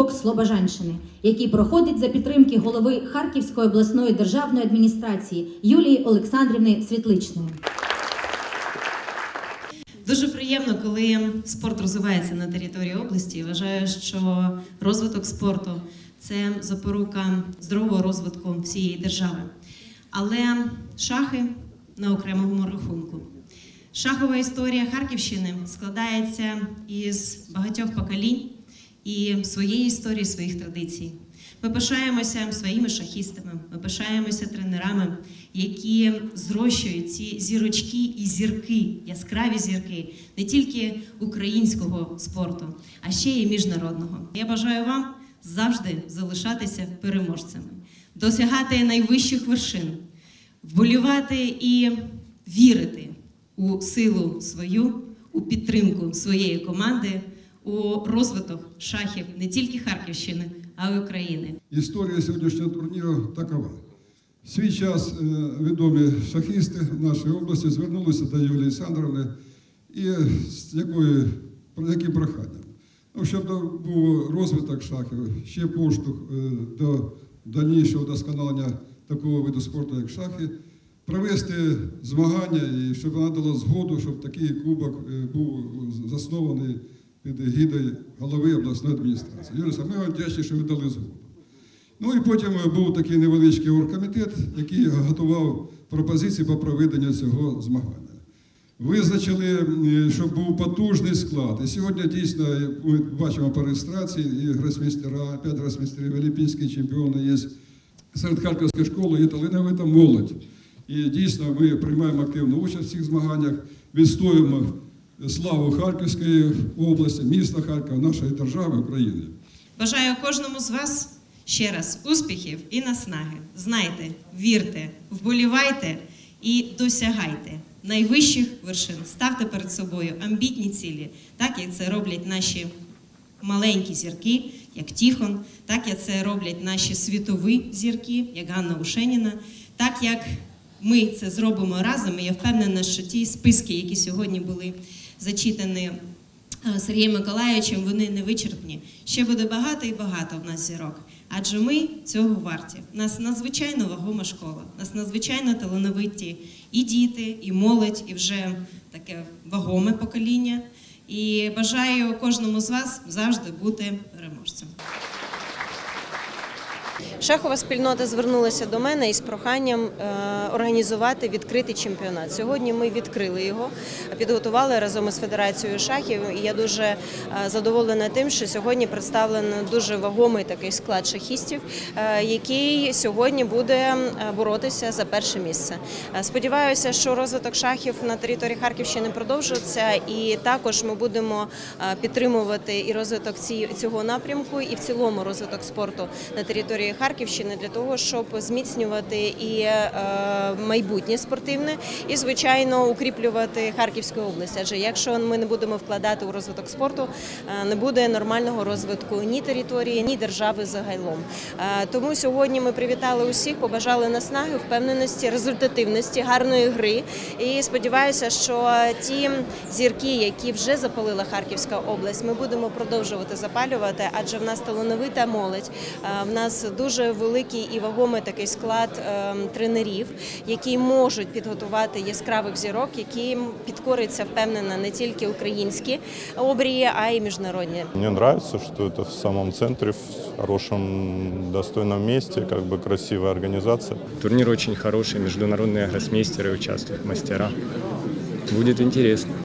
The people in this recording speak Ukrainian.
Кубок Слобожанщини, який проходить за підтримки голови Харківської обласної державної адміністрації Юлії Олександрівни Світличної. Дуже приємно, коли спорт розвивається на території області. Вважаю, що розвиток спорту це запорука здорового розвитку всієї держави. Але шахи на окремому рахунку. Шахова історія Харківщини складається із багатьох поколінь і своєї історії, своїх традицій. Ми пишаємося своїми шахістами, ми пишаємося тренерами, які зрощують ці зірочки і зірки, яскраві зірки не тільки українського спорту, а ще й міжнародного. Я бажаю вам завжди залишатися переможцями, досягати найвищих вершин, вболівати і вірити у силу свою, у підтримку своєї команди, у розвиток шахів не тільки Харківщини, а й України. Історія сьогоднішнього турніру такова. В свій час е, відомі шахісти нашої області звернулися до Юлії Олександровни і з якою, яким проханням. Ну, щоб був розвиток шахів, ще поштовх е, до дальнішого досконалення такого виду спорту, як шахи, провести змагання і щоб вона дала згоду, щоб такий кубок е, був заснований під гідою голови обласної адміністрації. Олександрович, ми вам вдячні, що ви дали згоду. Ну і потім був такий невеличкий оргкомітет, який готував пропозиції по проведенню цього змагання. Визначили, е, щоб був потужний склад. І сьогодні дійсно ми бачимо по реєстрації і гросмейстера, п'ять гросмейстерів, олімпійські чемпіони є серед Харківської школи, є талановита молодь. І дійсно ми приймаємо активну участь в цих змаганнях, відстоюємо славу Харківської області, міста Харкова, нашої держави України. Бажаю кожному з вас ще раз успіхів і наснаги. Знайте, вірте, вболівайте і досягайте найвищих вершин. Ставте перед собою амбітні цілі, так як це роблять наші маленькі зірки, як Тіхон, так як це роблять наші світові зірки, як Ганна Ушеніна, так як ми це зробимо разом. І я впевнена, що ті списки, які сьогодні були зачитані е, Сергієм Миколаївичем, вони не вичерпні. Ще буде багато і багато в нас зірок. Адже ми цього варті. У нас надзвичайно вагома школа, у нас надзвичайно талановиті і діти, і молодь, і вже таке вагоме покоління. І бажаю кожному з вас завжди бути переможцем. Шахова спільнота звернулася до мене із проханням е, організувати відкритий чемпіонат. Сьогодні ми відкрили його, підготували разом із Федерацією шахів. І я дуже е, задоволена тим, що сьогодні представлено дуже вагомий такий склад шахістів, е, який сьогодні буде боротися за перше місце. Сподіваюся, що розвиток шахів на території Харківщини продовжується, і також ми будемо підтримувати і розвиток цього напрямку, і в цілому розвиток спорту на території Харківщини для того, щоб зміцнювати і е, майбутнє спортивне, і звичайно укріплювати Харківську область. Адже якщо ми не будемо вкладати у розвиток спорту, е, не буде нормального розвитку ні території, ні держави загалом. Е, Тому сьогодні ми привітали усіх, побажали наснаги, впевненості, результативності, гарної гри. І сподіваюся, що ті зірки, які вже запалила Харківська область, ми будемо продовжувати запалювати, адже в нас талановита молодь. В нас дуже великий і вагомий такий склад е, тренерів, які можуть підготувати яскравих зірок, яким підкориться впевнена не тільки українські обрії, а й міжнародні. Мне нравится, что это в самом центре, в хорошем, достойном месте, как бы красивая организация. Турнир очень хороший, международные гроссмейстеры участвуют, мастера. Будет интересно.